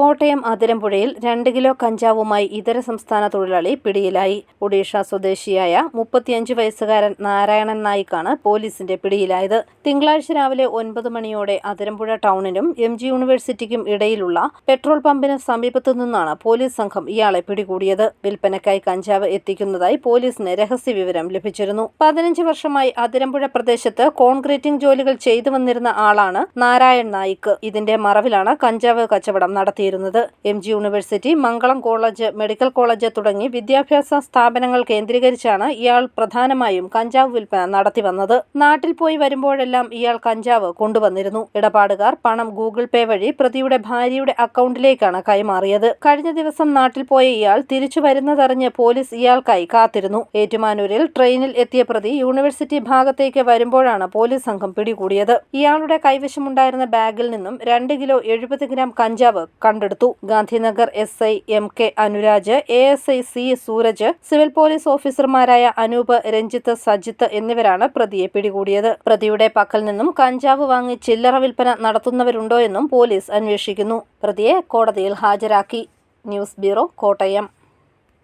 കോട്ടയം അതിരമ്പുഴയിൽ രണ്ട് കിലോ കഞ്ചാവുമായി ഇതര സംസ്ഥാന തൊഴിലാളി പിടിയിലായി. ഒഡീഷ സ്വദേശിയായ മുപ്പത്തിയഞ്ച് വയസ്സുകാരൻ നാരായണൻ നായിക്കാണ് പോലീസിന്റെ പിടിയിലായത്. തിങ്കളാഴ്ച രാവിലെ ഒൻപത് മണിയോടെ അതിരമ്പുഴ ടൗണിനും എം ജി യൂണിവേഴ്സിറ്റിക്കും ഇടയിലുള്ള പെട്രോൾ പമ്പിന് സമീപത്തു നിന്നാണ് പോലീസ് സംഘം ഇയാളെ പിടികൂടിയത്. വിൽപ്പനയ്ക്കായി കഞ്ചാവ് എത്തിക്കുന്നതായി പോലീസിന് രഹസ്യ വിവരം ലഭിച്ചിരുന്നു. പതിനഞ്ച് വർഷമായി അതിരമ്പുഴ പ്രദേശത്ത് കോൺക്രീറ്റിംഗ് ജോലികൾ ചെയ്തു വന്നിരുന്ന ആളാണ് നാരായൺ നായിക്ക്. ഇതിന്റെ മറവിലാണ് കഞ്ചാവ് കച്ചവടം നടത്തിയിരുന്നത് M G university Mangalam college medical college തുടങ്ങി വിദ്യാഭ്യാസ സ്ഥാപനങ്ങൾ കേന്ദ്രീകരിച്ചാണ് ഇയാൾ പ്രധാനമായും കഞ്ചാവ് വിൽപ്പന നടത്തി വന്നത്. നാട്ടിൽ പോയി വരുമ്പോഴെല്ലാം ഇയാൾ കഞ്ചാവ് കൊണ്ടുവന്നിരുന്നു. ഇടപാടുകാർ പണം ഗൂഗിൾ പേ വഴി പ്രതിയുടെ ഭാര്യയുടെ അക്കൗണ്ടിലേക്കാണ് കൈമാറിയത്. കഴിഞ്ഞ ദിവസം നാട്ടിൽ പോയ ഇയാൾ തിരിച്ചു വരുന്നതറിഞ്ഞ് പോലീസ് ഇയാൾക്കായി കാത്തിരുന്നു. ഏറ്റുമാനൂരിൽ ട്രെയിനിൽ എത്തിയ പ്രതി യൂണിവേഴ്സിറ്റി ഭാഗത്തേക്ക് വരുമ്പോഴാണ് പോലീസ് സംഘം പിടികൂടിയത്. ഇയാളുടെ കൈവശമുണ്ടായിരുന്ന ബാഗിൽ നിന്നും രണ്ട് കിലോ എഴുപത് ഗ്രാം കഞ്ചാവ് കണ്ടെടുത്തു. Gandhinagar S I M K Anuraj A S I C Sooraj civil police ഓഫീസർമാരായ അനൂപ് രഞ്ജിത്ത് സജിത്ത് എന്നിവരാണ് പ്രതിയെ പിടികൂടിയത്. പ്രതിയുടെ പക്കൽ നിന്നും കഞ്ചാവ് വാങ്ങി ചില്ലറ വിൽപ്പന നടത്തുന്നവരുണ്ടോ എന്നും പോലീസ് അന്വേഷിക്കുന്നു. പ്രതിയെ കോടതിയിൽ ഹാജരാക്കി. News bureau Kottayam.